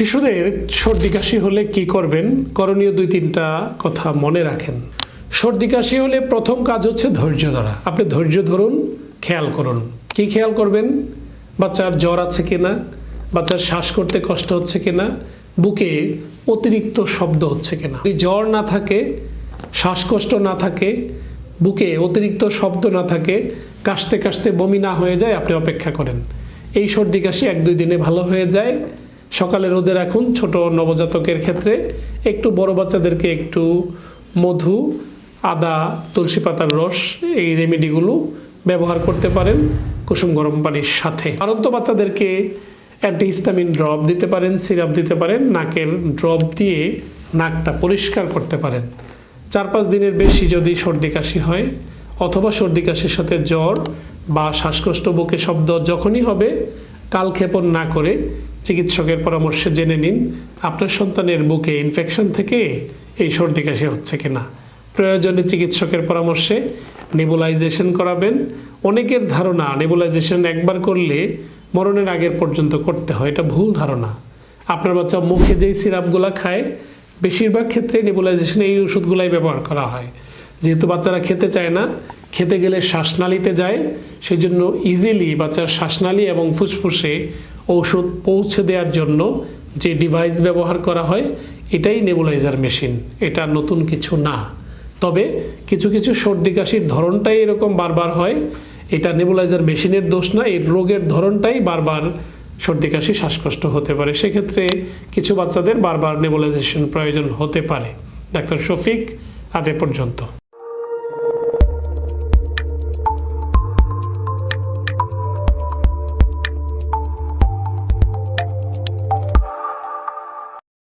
শিশুদের সর্দি কাশি হলে কি করবেন? করণীয় দুই তিনটা কথা মনে রাখেন। সর্দি কাশি হলে প্রথম কাজ হচ্ছে ধৈর্য ধরা। আপনি ধৈর্য ধরুন, খেয়াল করুন। কি খেয়াল করবেন? বাচ্চার জ্বর আছে কিনা? বাচ্চার শ্বাস করতে কষ্ট হচ্ছে কিনা? বুকে অতিরিক্ত শব্দ হচ্ছে কিনা? যদি জ্বর না থাকে, শ্বাসকষ্ট না থাকে, বুকে অতিরিক্ত শব্দ না থাকে, কাশতে কাশতে বমি না হয়ে যায়, আপনি অপেক্ষা করেন। এই সর্দি কাশি এক দুই দিনে ভালো হয়ে যায়। সকালে রোদে রাখুন ছোট নবজাতকের ক্ষেত্রে। একটু বড় বাচ্চাদেরকে একটু মধু, আদা, তুলসী পাতার রস, এই রেমেডিগুলো ব্যবহার করতে পারেন কুসুম গরম পানির সাথে। আরন্ত বাচ্চাদেরকে অ্যান্টিহিস্টামিন ড্রপ দিতে পারেন, সিরাপ দিতে পারেন, নাকের ড্রপ দিয়ে নাকটা পরিষ্কার করতে পারেন। চার পাঁচ দিনের বেশি যদি সর্দি কাশি হয় অথবা সর্দি কাশির সাথে জ্বর বা শ্বাসকষ্ট, বুকে শব্দ যখনই হবে, কালক্ষেপণ না করে চিকিৎসকের পরামর্শে জেনে নিন, আপনার সন্তানের বুকে ইনফেকশন থেকে এই সর্দি কাশি হচ্ছে কিনা। প্রয়োজনে চিকিৎসকের পরামর্শে নেবুলাইজেশন করাবেন। অনেকের ধারণা নেবুলাইজেশন একবার করলে মরণের আগের পর্যন্ত করতে হয়, এটা ভুল ধারণা। আপনার বাচ্চা মুখে যেই সিরাপগুলো খায়, বেশিরভাগ ক্ষেত্রে নেবুলাইজেশনে এই ওষুধগুলাই ব্যবহার করা হয়। যেহেতু বাচ্চারা খেতে চায় না, খেতে গেলে শ্বাসনালীতে যায় সেই জন্য ইজিলি বাচ্চার শ্বাসনালী এবং ফুসফুসে ঔষধ পৌঁছে দেওয়ার জন্য যে ডিভাইস ব্যবহার করা হয়, এটাই নেবুলাইজার মেশিন এটা নতুন কিছু না। তবে কিছু কিছু সর্দি কাশির ধরনটাই এরকম বারবার হয়, এটা নেবুলাইজার মেশিনের দোষ না এই রোগের ধরনটাই বারবার সর্দি কাশি শ্বাসকষ্ট হতে পারে। সেক্ষেত্রে কিছু বাচ্চাদের বারবার নেবুলাইজেশন প্রয়োজন হতে পারে। ডাক্তার শফিক, আজ এ পর্যন্ত।